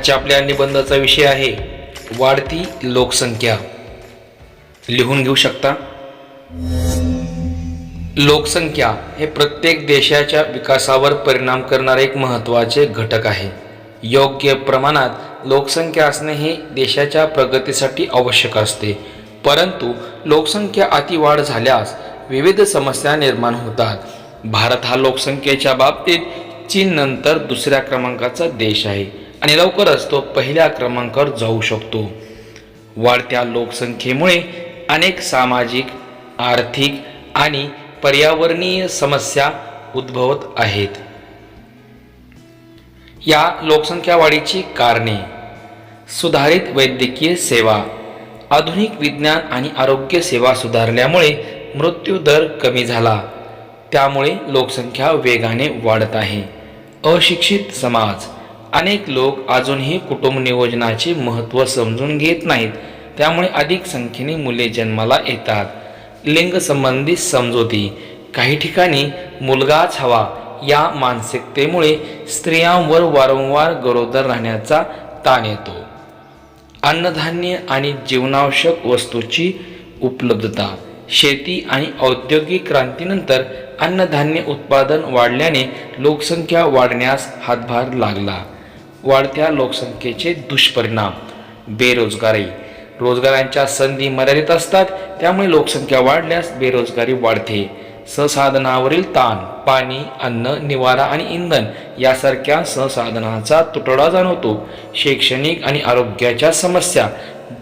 आजच्या आपल्या निबंधाचा विषय आहे वाढती लोकसंख्या. लिहून घेऊ शकता? लोकसंख्या हे प्रत्येक देशाच्या विकासावर परिणाम करणारे एक महत्त्वाचे घटक आहे. योग्य प्रमाणात लोकसंख्या असणे हे देशाच्या प्रगतीसाठी आवश्यक असते. परंतु लोकसंख्या अतिवाढ झाल्यास विविध समस्या निर्माण होतात. भारत हा लोकसंख्येच्या बाबतीत चीननंतर दुसऱ्या क्रमांकाचा देश आहे. आणि लवकरच तो पहिल्या क्रमांकावर जाऊ शकतो. वाढत्या लोकसंख्येमुळे अनेक सामाजिक आर्थिक आणि पर्यावरणीय समस्या उद्भवत आहेत. या लोकसंख्या वाढीची कारणे सुधारित वैद्यकीय सेवा आधुनिक विज्ञान आणि आरोग्य सेवा सुधारल्यामुळे मृत्यू दर कमी झाला. त्यामुळे लोकसंख्या वेगाने वाढत आहे. अशिक्षित समाज अनेक लोक अजूनही कुटुंब नियोजनाचे महत्त्व समजून घेत नाहीत. त्यामुळे अधिक संख्येने मुले जन्माला येतात. लिंगसंबंधी समजोती. काही ठिकाणी मुलगाच हवा. या मानसिकतेमुळे स्त्रियांवर वारंवार गरोदर राहण्याचा ताण येतो. अन्नधान्य आणि जीवनावश्यक वस्तूची उपलब्धता. शेती आणि औद्योगिक क्रांतीनंतर अन्नधान्य उत्पादन वाढल्याने लोकसंख्या वाढण्यास हातभार लागला. वाढत्या लोकसंख्येचे दुष्परिणाम बेरोजगारी. रोजगारांच्या संधी मर्यादित असतात त्यामुळे लोकसंख्या वाढल्यास बेरोजगारी वाढते. संसाधनावरील ताण पाणी अन्न निवारा आणि इंधन यासारख्या संसाधनाचा तुटवडा जाणवतो. शैक्षणिक आणि आरोग्याच्या समस्या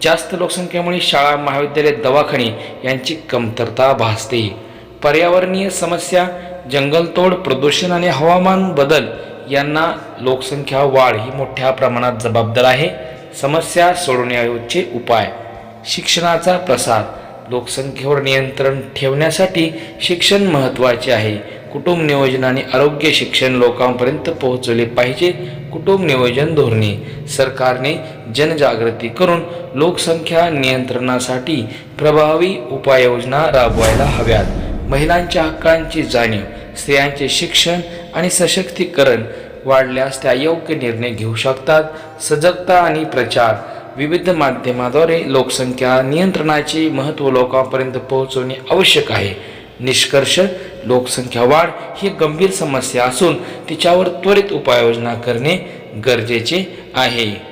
जास्त लोकसंख्येमुळे शाळा महाविद्यालय दवाखाने यांची कमतरता भासते. पर्यावरणीय समस्या जंगलतोड प्रदूषण आणि हवामान बदल यांना लोकसंख्या वाढ ही मोठ्या प्रमाणात जबाबदार आहे. समस्या सोडवण्याचे उपाय. शिक्षणाचा प्रसार लोकसंख्येवर नियंत्रण ठेवण्यासाठी शिक्षण महत्त्वाचे आहे. कुटुंब नियोजन आणि आरोग्य शिक्षण लोकांपर्यंत पोहोचवले पाहिजे. कुटुंब नियोजन धोरणे. सरकारने जनजागृती करून लोकसंख्या नियंत्रणासाठी प्रभावी उपाययोजना राबवायला हव्यात. महिलांच्या हक्कांची जाणीव स्त्रियांचे शिक्षण आणि सशक्तीकरण वाढल्यास त्या योग्य निर्णय घेऊ शकतात. सजगता आणि प्रचार. विविध माध्यमाद्वारे लोकसंख्या नियंत्रणाचे महत्त्व लोकांपर्यंत पोहोचवणे आवश्यक आहे. निष्कर्ष लोकसंख्या वाढ ही गंभीर समस्या असून तिच्यावर त्वरित उपाययोजना करणे गरजेचे आहे.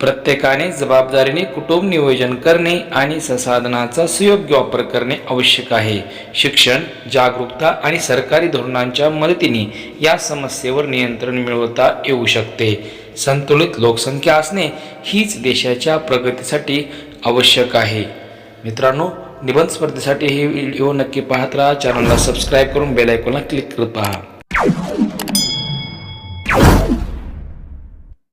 प्रत्येकाने जबाबदारीने कुटुंब नियोजन करणे आणि संसाधनाचा सुयोग्य वापर करणे आवश्यक आहे. शिक्षण जागरूकता आणि सरकारी धोरणांच्या मदतीने या समस्येवर नियंत्रण मिळवता येऊ शकते. संतुलित लोकसंख्या असणे हीच देशाच्या प्रगतीसाठी आवश्यक आहे. मित्रांनो निबंध स्पर्धेसाठी हे व्हिडिओ नक्की पाहत राहा. चॅनलला सबस्क्राईब करून बेलायकोला क्लिक करत पहा.